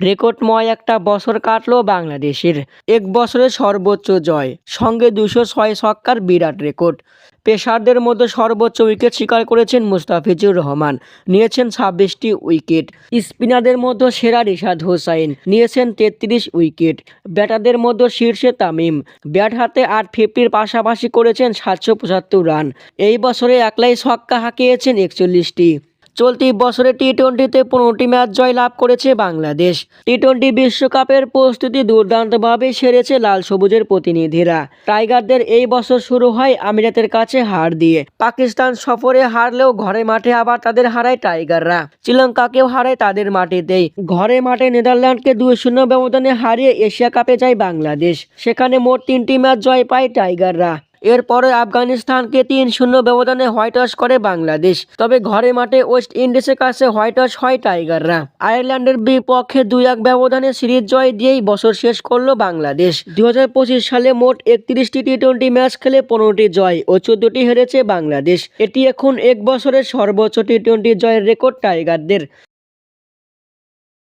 রেকর্ডময় একটা বছর কাটলো বাংলাদেশের। এক বছরের সর্বোচ্চ জয়, সঙ্গে দুশো ছয় ছক্কার বিরাট রেকর্ড। পেসারদের মধ্যে সর্বোচ্চ উইকেট শিকার করেছেন মুস্তাফিজুর রহমান, নিয়েছেন ছাব্বিশটি উইকেট। স্পিনারদের মধ্যে সেরা রিশাদ হোসাইন, নিয়েছেন তেত্রিশ উইকেট। ব্যাটারদের মধ্যে শীর্ষে তামিম, ব্যাট হাতে আট ফিফটির পাশাপাশি করেছেন সাতশো পঁচাত্তর রান। এই বছরে একলাই ছক্কা হাঁকিয়েছেন একচল্লিশটি। চলতি বছরে টি টোয়েন্টিতে পনেরোটি ম্যাচ জয় লাভ করেছে বাংলাদেশ। টি টোয়েন্টি বিশ্বকাপের প্রস্তুতি দুর্দান্তভাবে সেরেছে লাল সবুজের প্রতিনিধিরা। টাইগারদের এই বছর শুরু হয় আমিরাতের কাছে হার দিয়ে। পাকিস্তান সফরে হারলেও ঘরে মাঠে আবার তাদের হারায় টাইগাররা। শ্রীলঙ্কাকেও হারায় তাদের মাটিতেই। ঘরে মাঠে নেদারল্যান্ডকে দুই শূন্য ব্যবধানে হারিয়ে এশিয়া কাপে যায় বাংলাদেশ। সেখানে মোট তিনটি ম্যাচ জয় পায় টাইগাররা। এরপরে আফগানিস্তানকে তিন শূন্য ব্যবধানে হোয়াইট ওয়াশ করে বাংলাদেশ। তবে ঘরে মাঠে ওয়েস্ট ইন্ডিজের কাছে হোয়াইট ওয়াশ হয় টাইগাররা। আয়ারল্যান্ডের বিপক্ষে দুই এক ব্যবধানে সিরিজ জয় দিয়েই বছর শেষ করল বাংলাদেশ। দুই হাজার পঁচিশ সালে মোট একত্রিশটি টি টোয়েন্টি ম্যাচ খেলে পনেরোটি জয় ও চোদ্দটি হেরেছে বাংলাদেশ। এটি এখন এক বছরের সর্বোচ্চ টি টোয়েন্টি জয়ের রেকর্ড টাইগারদের।